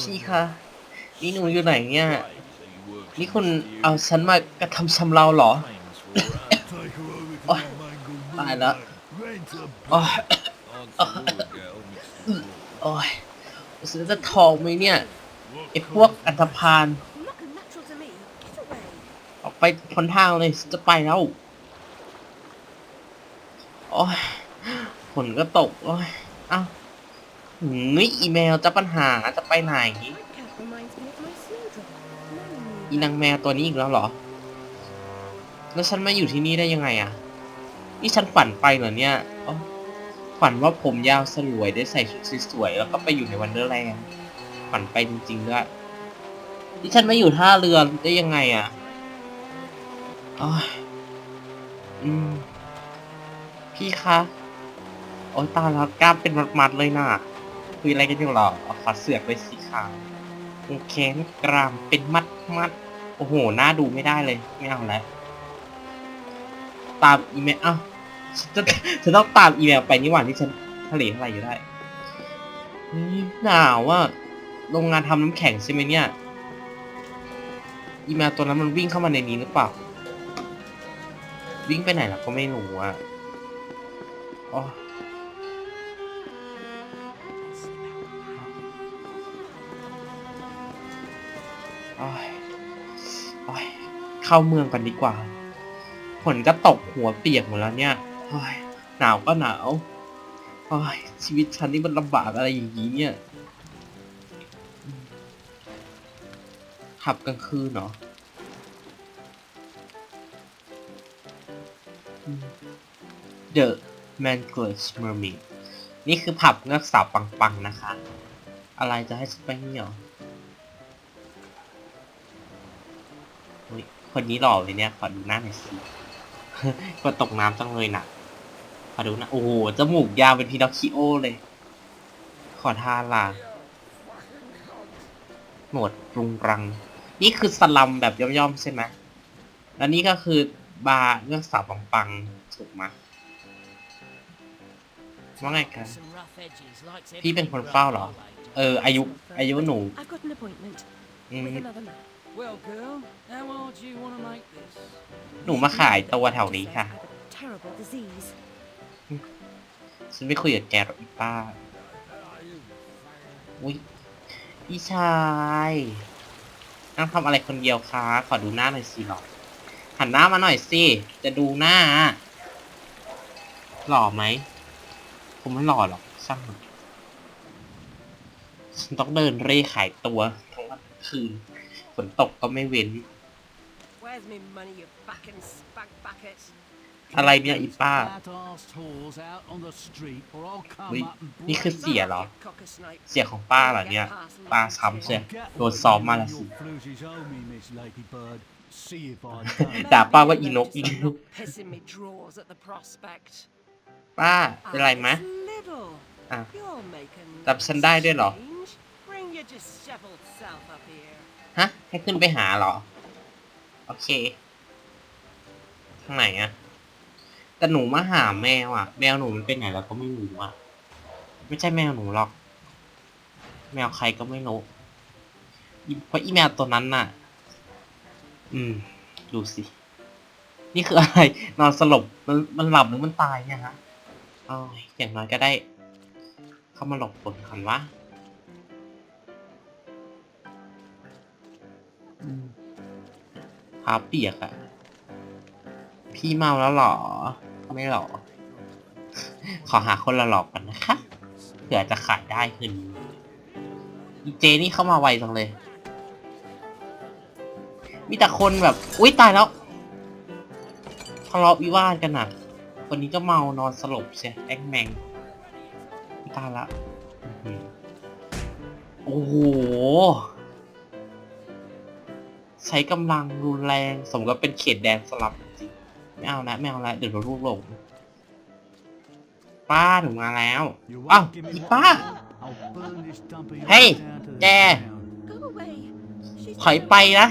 พี่คะนี่หนูอยู่ไหนเนี่ย นี่คุณเอาฉันมากระทำชำเราเหรอ Take her over to Oh, the mangled bye, river. love. Rent a โอ้ยโอ้ยฉันจะทองไหมเนี่ย ไอ้พวกอันธพาลออกไปพ้นทางเลยจะไปแล้ว โอ้ย นก็ตก โอ้ย เอ้าหืมนี่อีเมลจะปัญหาจะไปไหน อีนางแมวตัวนี้อีกแล้วเหรอ แล้วฉันมาอยู่ที่นี่ได้ยังไงอะนี่ฉันฝันไปเหรอเนี่ยฝันว่าผมยาวสลวยได้ใส่ชุดสวยๆแล้วก็ไปอยู่ในวันเดอร์แลนด์ฝันไปจริงๆด้วยนี่ฉันมาอยู่ท่าเรือได้ยังไงอะอ๋ออืม พี่คะ อ้ยตายแล้วกล้ามเป็นมัดๆเลยน่ะคุยอะไรกันอยู่หรอเอาขอเสือกไปสีขาวแขนกรามเป็นมัดมัดโอ้โหหน้าดูไม่ได้เลย ไม่เอาแล้วตามอีเมลเอ้าฉันจะต้องตามอีเมลไปนี่หว่าที่ฉันทะเลอะไรอยู่ได้นี่หนาวอะโรงงานทำน้ำแข็งใช่ไหมเนี่ย อีเมลตัวนั้นมันวิ่งเข้ามาในนี้หรือเปล่า วิ่งไปไหนล่ะก็ไม่รู้อะอ๋อ เข้าเมืองกันดีกว่า ฝนก็ตกหัวเปียกหมดแล้วเนี่ยโอ้ยหนาวก็หนาวโอ้ยชีวิตฉันนี่มันลำบากอะไรอย่างนี้เนี่ย ขับกลางคืนเนาะ The Manglers Mermaid นี่คือผับเงือกสาวปังๆนะคะ อะไรจะให้ฉันไปนี่เหรอ คนนี้หล่อเลยเนี่ยขอดูหน้าหน่อยสิก็ตกน้ำจังเลยนะขอดูนะ โอ้โห จมูกยาวเป็นพีนอคคิโอเลย ขอทานล่ะหนวดรุงรัง นี่คือสลัมแบบย่อมๆใช่ไหมแล้วนี่ก็คือบาร์เรื่องสาวปังๆถูกไหมว่าไงกันพี่เป็นคนเฝ้าเหรอ เออ อายุ อายุหนู I've got an appointment อืม with another man. Well, girl, how hard do you want to make this? หนูมาขายตัวแถวนี้ค่ะ I have a terrible disease. ฉันไม่คุยกับแกหรอกอีป้า อุ้ยพี่ชาย นั่งทำอะไรคนเดียวคะ ขอดูหน้าหน่อยสิหรอ หันหน้ามาหน่อยสิ จะดูหน้า หล่อไหม ผมไม่หล่อหรอกช่างมันฉันต้องเดินเร่ขายตัวทั้งวันทั้งคืนฝ นตกก็ไม่เว้น Where's me money, you back and spank bucket? อะไรเนี่ยอีป้า Fat-assed whores out on the street, or I'll come Wait, up and นี่คือเสียเหรอ Cocker snipe. เสียของป้าเหรอเนี่ย ป้าช้ำเสียโดนซ้อมมาละสิ Your fluties owe me, Miss Ladybird. See if I ด่า don't. ป้าว่าอีนกอีนก Pissing me drawers at the prospect. ป้าเป็นไรไหม Alice Liddle, อะ you're making จำฉันได้ด้วยเหรอ change. Bring your disheveled self up here. ฮะ ให้ขึ้นไปหาเหรอ โอเค ทางไหนอะแต่หนูมาหาแมวอะแมวหนูมันเป็นไหนแล้วก็ไม่รู้อะไม่ใช่แมวหนูหรอก แมวใครก็ไม่รู้เพราะอีแมวตัวนั้นน่ะ อืม ดูสิ นี่คืออะไร นอนสลบ มันมันหลับหรือมันตายเนี่ยฮะอาอย่างน้อยก็ได้ เข้ามาหลบฝนก่อนวะ อืมเท้าเปียกอะพี่เมาแล้วหรอ ไม่หรอ ขอหาคนละหลอกกันนะคะ เผื่อจะขายได้คืนนี้อีเจนี่เข้ามาไวจังเลย มีแต่คนแบบ อุ้ยตายแล้วทะเลาะวิวาทกันอะคนนี้ก็เมานอนสลบเสียแองแมงตายละ โอ้โห ใช้กำลังรุนแรงสมกับเป็นเขตแดนสลับจริงๆไม่เอาละไม่เอาละเดี๋ยวเราลูกหลงป้าถึงมาแล้ว You อ้าว won't give me อี the ป้า I'll burn this dump of yours Hey, down to the Dad. ground. Go away. She's ถอยไปนะ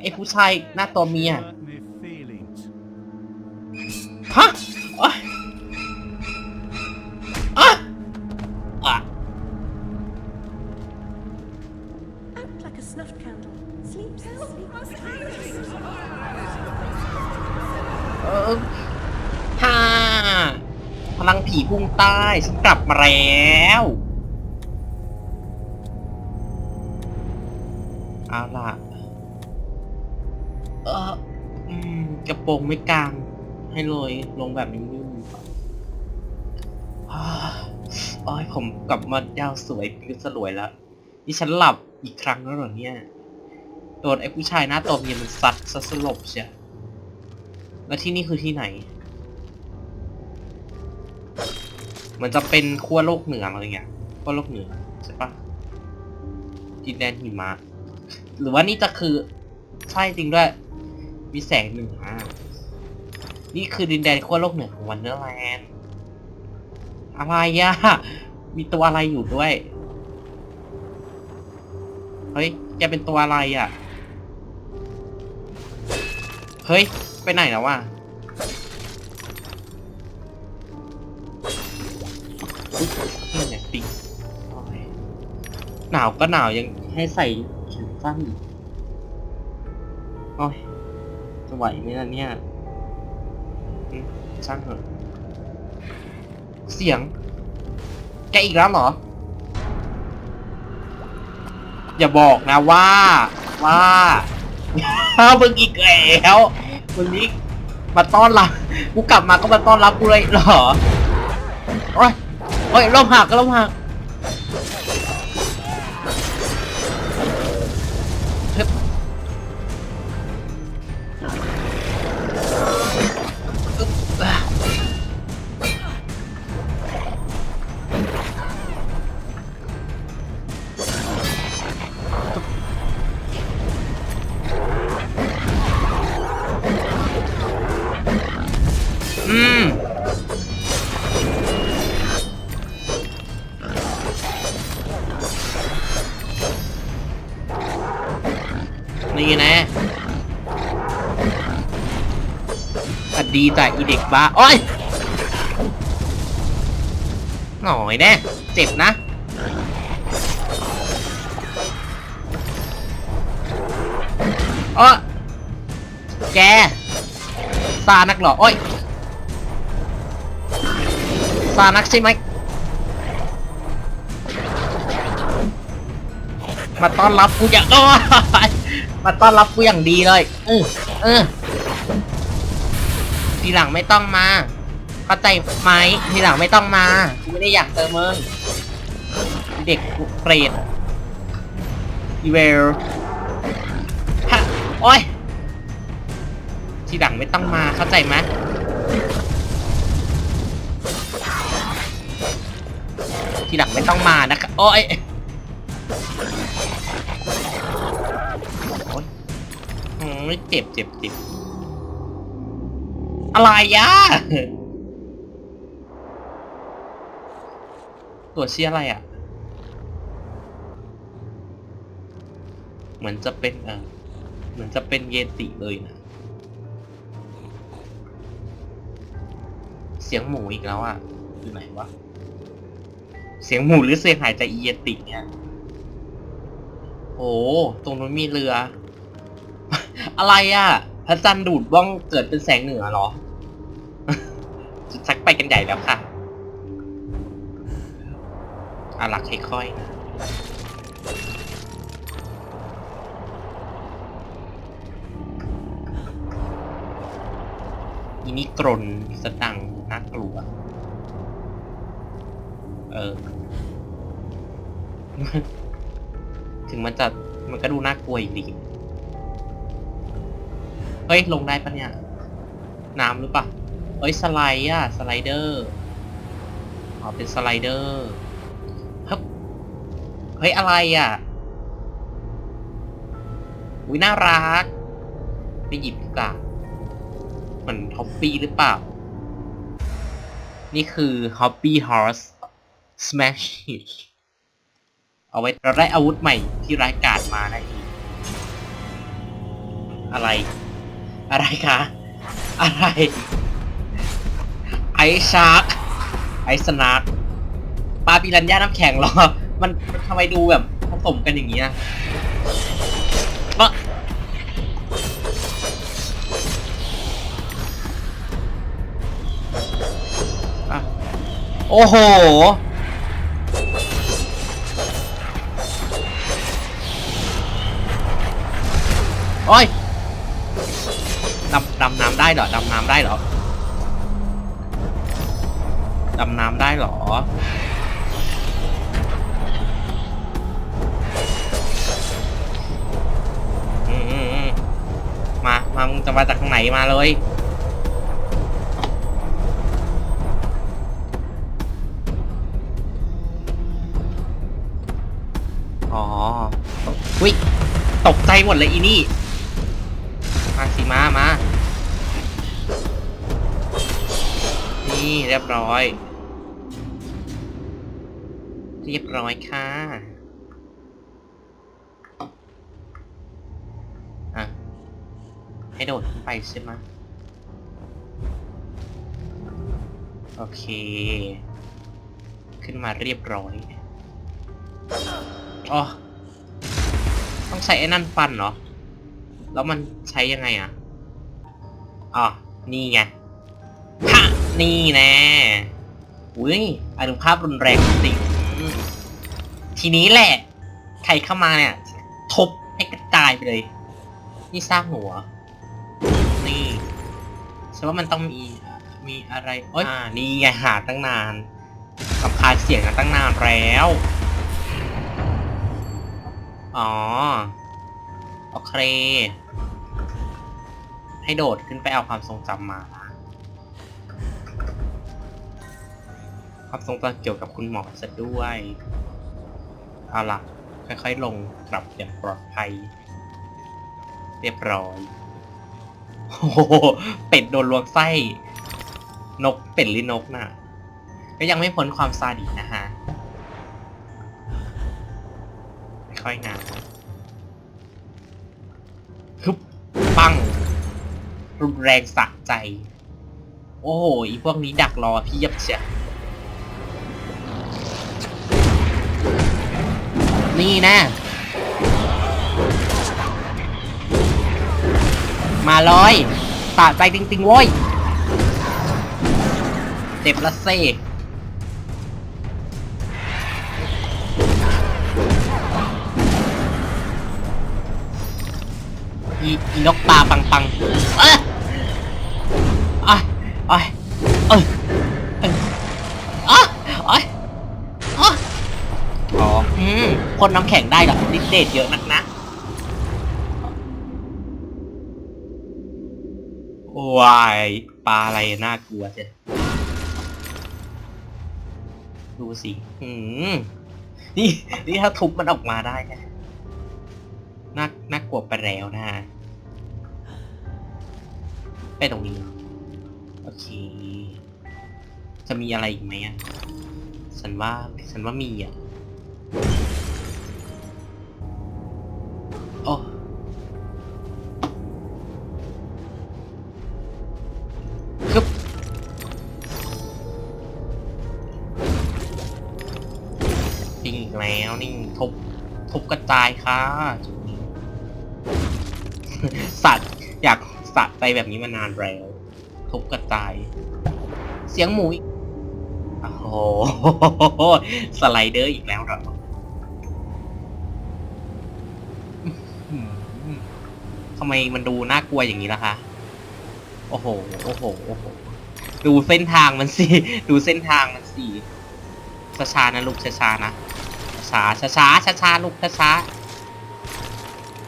ไอ้ผู้ชายหน้าตัวเมีย Hurt me feelings. ฮะอ๊ะอ๊ะ ผีพุ่งใต้ฉันกลับมาแล้วเอาล่ะ เอออืมกระโปรงไม่กลาง ให้เลยลงแบบนิ่มๆอ่าโอ้ยผมกลับมายาวสวยพิวสลวยแล้ว นี่ฉันหลับอีกครั้งแล้วเหรอเนี่ยโดนไอ้ผู้ชายหน้าตบเย็นมันซัดซะสลบเชียแล้วที่นี่คือที่ไหน มือนจะเป็นขั้วโลกเหนืออะไรเงี้ยขั้วโลกเหนือใช่ปะดินแดนหิมะหรือว่านี่จะคือใช่จริงด้วย มีแสงหนึ่งอ่านี่คือดินแดนขั้วโลกเหนือของวันเดอร์แลนด์อะไรอะมีตัวอะไรอยู่ด้วย เฮ้ยแกเป็นตัวอะไรอะ่ะเฮ้ย ไปไหนแล้ววะ หนาวก็หนาวยังให้ใส่แขนสั้นอีกโอ้ยจะไหวไหมล่ะเนี่ยอืมช่างเถอะเสียง แกอีกแล้วเหรอ อย่าบอกนะว่า ว่ามึงอีกแล้วมึงนี่มาต้อนรับกูกลับมาก็มาต้อนรับกูเลยเหรอโอ้ยโอ้ยลมหักก็ลมหัก Come on. ดีจากอีเด็กบ้าโอ้ยหน่อยแน่เจ็บนะโอ้แกซานักหรอโอ้ยซานักใช่ไหมมาต้อนรับกูอย่างมาต้อนรับกูอย่างดีเลยเออเออ ทีหลังไม่ต้องมาเข้าใจไหมทีหลังไม่ต้องมาไม่ได้อยากเจอมึงเด็กเปรตอีเวลฮะโอ้ยทีหลังไม่ต้องมาเข้าใจไหมทีหลังไม่ต้องมานะครับโอ้ยโอ๊ยเจ็บเจ็บเจ็บ อะไรอะตัวเชียอะไรอะเหมือนจะเป็นเออเหมือนจะเป็นเยติเลยนะ เสียงหมูอีกแล้วอะอยู่ไหนวะ เสียงหมูหรือเสียงหายใจเยติเนี่ยโอ้ตรงนู้นมีเรือ อะไรอะ่ะ พระจันทร์ดูดบ้องเกิดเป็นแสงเหนือเหรอ ชักไปกันใหญ่แล้วค่ะอาลักค่อยๆอีนี่กรนสะดังน่ากลัว เออ ถึงมันจะมันก็ดูน่ากลัวอีกดีเฮ้ย ลงได้ปะเนี่ย น้ำหรือปะ เฮ้ยสไลด์อะสไลเดอร์อ๋อเป็นสไลเดอร์ฮึบเฮ้ยอะไรอะอุ้ยน่ารัก ไปหยิบดีกว่ามันท็อปปี้หรือเปล่า นี่คือ Hobby Horse Smash เอาไว้เราได้อาวุธใหม่ที่ร้ายกาจมาได้อีก อะไร อะไรคะ อะไร ไอชาร์กไอสนาร์ปลาปีรันย่าน้ำแข็งหรอ มันทำไมดูแบบผสมกันอย่างเงี้ยก็โอ้โห โอ้ยดำดำน้ำได้เหรอดำน้ำได้เหรอ ดำน้ำได้เหรอ มา มา มึงจะมาจากไหนมาเลยอ๋อวิตกใจหมดเลยอีนี่ มาสิมา มา นี่เรียบร้อย เรียบร้อยค่ะอะ ให้โดดขึ้นไปใช่ไหมโอเค ขึ้นมาเรียบร้อยอ๋อต้องใช้ไอ้นั่นฟันเหรอ แล้วมันใช้ยังไงอะ อ๋อ นี่ไงฮะนี่แน่อุ้ยอนุภาพรุนแรงจริง ทีนี้แหละ ใครเข้ามาเนี่ยทุบให้กระจายไปเลย นี่สร้างหัว นี่ฉันว่ามันต้องมีมีอะไรโอ๊ยอ่านี่ไงหาตั้งนานลำคาญเสียงกันตั้งนานแล้ว อ๋อ โอเค ให้โดดขึ้นไปเอาความทรงจำมา นะความทรงจำเกี่ยวกับคุณหมอซะด้วยเอาละค่อยๆลงกลับอย่างปลอดภัย เรียบร้อยโอ้โหเป็ดโดนลวงไส้ นกเป็ดหรือนกน่ะ ก็ยังไม่พ้นความซาดิสนะฮะค่อยๆนะฮึบปัง รุนแรงสะใจ โอ้โหอีพวกนี้ดักรอพี่ยับเชีย นี่นะ มาเลยสะใจจริงๆโว้ยเจ็บละเซ่อีอีนกตาปังปังเอ้ยเอ้ยเอ้ย พ่นน้ำแข็งได้หรอดิเดตเยอะนักนะวายปลาอะไรน่ากลัวจ้ดูสิหืมนี่ นี่ถ้าทุบมันออกมาได้นะน่าน่ากลัวไปแล้วนะไปตรงนี้ โอเค จะมีอะไรอีกไหมอะ ฉันว่า ฉันว่ามีอะ ค่ะ สัตว์อยากสัตว์ไปแบบนี้มานานแล้วทุบกระจาย เสียงหมูโอ้โหสไลเดอร์อีกแล้วเหรอทำไมมันดูน่ากลัวอย่างนี้ล่ะคะ โอ้โห โอ้โห โอ้โห ดูเส้นทางมันสิ ดูเส้นทางมันสิช้าๆนะลูกช้าๆนะช้าช้าช้าช้าช้าๆลูกช้าช้าๆ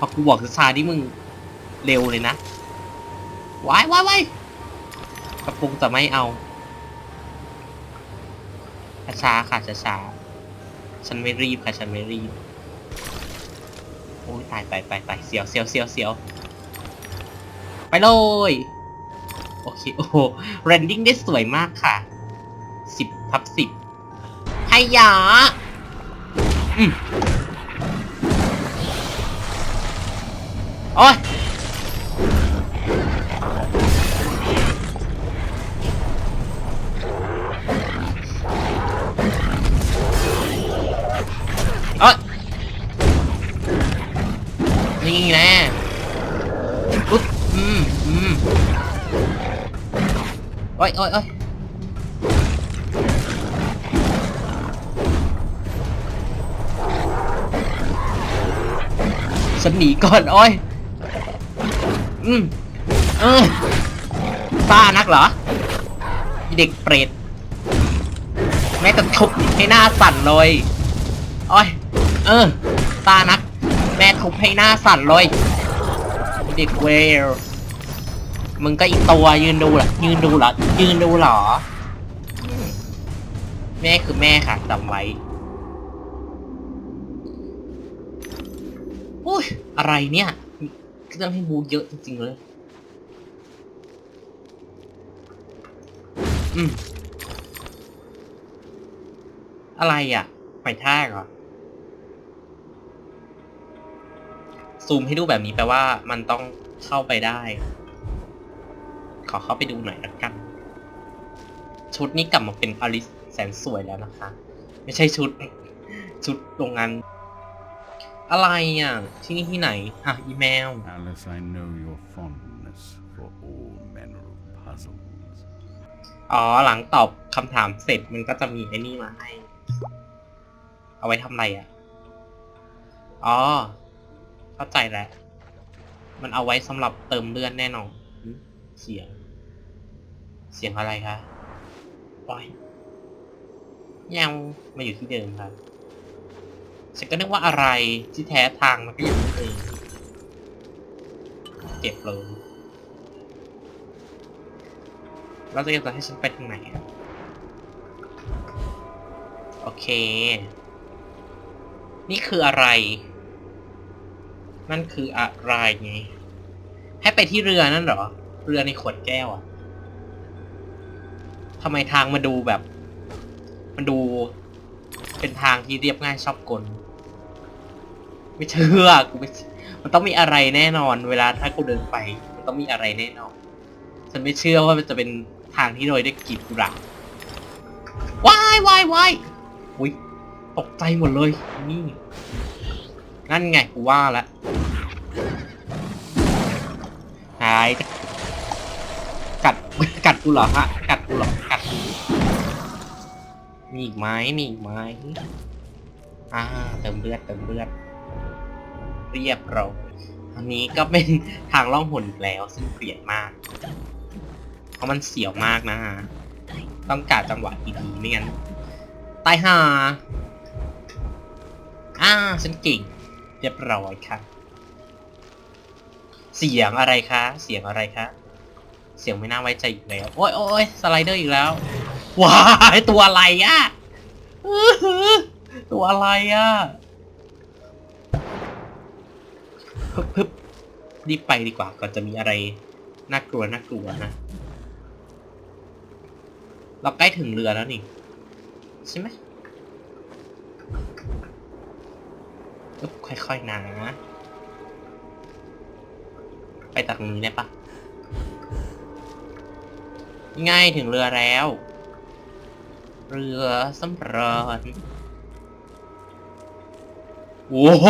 พอกูบอกช้าๆนี่มึงเร็วเลยนะว้ายว้ายว้ายกระปุกจะไม่เอาช้าค่ะช้าฉันไม่รีบค่ะฉันไม่รีบโอ้ยตายไปไปไปเสียวเสียวเสียวเสียวไปเลยโอเคโอ้โหเรนดิ้งได้สวยมากค่ะสิบทับสิบไฮยาอืม โอ้ยเอ้ยนี่แนะอุ๊บอืมอืมโอ้ยโอ้ยโอ้ยฉันหนีก่อน โอ้ย อืมเออซ่านักเหรอเด็กเปรตแม่จะทุบให้หน้าสั่นเลยโอ้ยเออตานัก แม่ทุบให้หน้าสั่นเลยเด็กเวรมึงก็อีกตัวยืนดูเหรอยืนดูเหรอยืนดูเหรอ แม่คือแม่ค่ะจำไว้อุ้ยอะไรเนี่ย มีเรื่องให้บูเยอะจริงๆเลย อืม อะไรอะหมายท่าเหรอ ซูมให้ดูแบบนี้แปลว่ามันต้องเข้าไปได้ ขอเข้าไปดูหน่อยละกัน ชุดนี้กลับมาเป็นอลิสแสนสวยแล้วนะคะ ไม่ใช่ชุด ชุดโรงงาน อะไรอะ ที่นี่ที่ไหน อะ อีเมล Alice, I know your fondness for all manner of puzzles. อ๋อ หลังตอบคำถามเสร็จมันก็จะมีไอ้นี่มาให้ เอาไว้ทำอะไรอะ อ๋อ เข้าใจแล้ว มันเอาไว้สำหรับเติมเลือดแน่นอนหึเสียง เสียงอะไรคะปล่อยยังมาอยู่ที่เดิมครับ ฉันก็นึกว่าอะไรที่แท้ทางมันก็อยู่ที่เดิมเก็บเลยแล้วจะจะให้ฉันไปทางไหนอะโอเค นี่คืออะไร นั่นคืออะไรไงให้ไปที่เรือนั่นเหรอ เรือในขวดแก้วอะทำไมทางมาดูแบบ มันดูเป็นทางที่เรียบง่ายชอบกล ไม่เชื่อกูไม่มันต้องมีอะไรแน่นอน เวลาถ้ากูเดินไป มันต้องมีอะไรแน่นอน ฉันไม่เชื่อว่ามันจะเป็นทางที่โรยด้วยกลีบกุหลาบวายวายวายอุ้ยตกใจหมดเลย นี่ นั่นไงกูว่าแล้วหายกัดกัดกูเหรอฮะ กัดกูเหรอกัดมีอีกไหมมีอีกไหมอ่าเติมเลือดเติมเลือด เรียบร้อยอันนี้ก็เป็นทางล่องหนอีกแล้วซึ่งเปลี่ยนมาก เพราะมันเสียวมากนะฮะต้องการจังหวะดีๆไม่งั้นตายห่าอ่าฉันเก่ง เรียบร้อยค่ะ เสียงอะไรคะ เสียงอะไรคะ เสียงไม่น่าไว้ใจอีกแล้ว โอ้ยโอ้ยสไลเดอร์อีกแล้วว้ายตัวอะไรอะอื้อหือตัวอะไรอะ พึบพึบรีบไปดีกว่าก่อนจะมีอะไรน่ากลัวน่ากลัวนะ เราใกล้ถึงเรือแล้วนี่ใช่ไหมอึ๊บค่อยๆนะไปจากตรงนี้ได้ปะง่ายถึงเรือแล้ว เรือสำราญ โอ้โห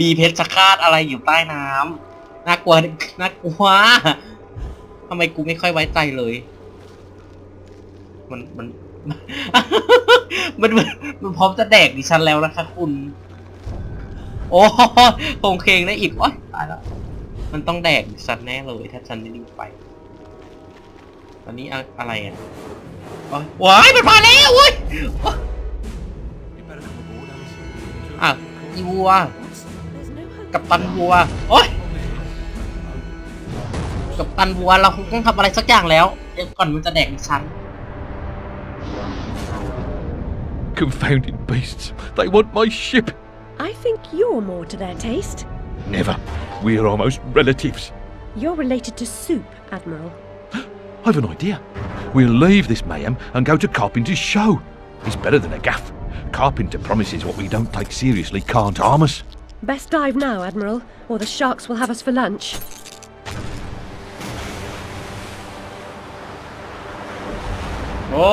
มีเพชรคาตอะไรอยู่ใต้น้ำน่ากลัวน่ากลัวทำไมกูไม่ค่อยไว้ใจเลย มันมัน มันมันมันพร้อมจะแดกดิฉันแล้วนะคะคุณ โอ้โคงเคงได้อีกโอ๊ยตายแล้ว มันต้องแดกดิฉันแน่เลยถ้าฉันไม่รีบไป ตอนนี้อะอะไรอะโอ๊ยว้ายมันมาแล้วเว้ยโอ๊ยอะ อีวัว There's no hope. กับตันวัว โอ๊ย กับตันวัวเราคงต้องทำอะไรสักอย่างแล้ว เดี๋ยวก่อนมันจะแดกดิฉัน Confounded beasts. They want my ship. I think you're more to their taste. Never. We're almost relatives. You're related to Soup, Admiral. I've an idea. We'll leave this mayhem and go to Carpenter's show. It's better than a gaff. Carpenter promises what we don't take seriously can't harm us. Best dive now, Admiral, or the sharks will have us for lunch. โอ้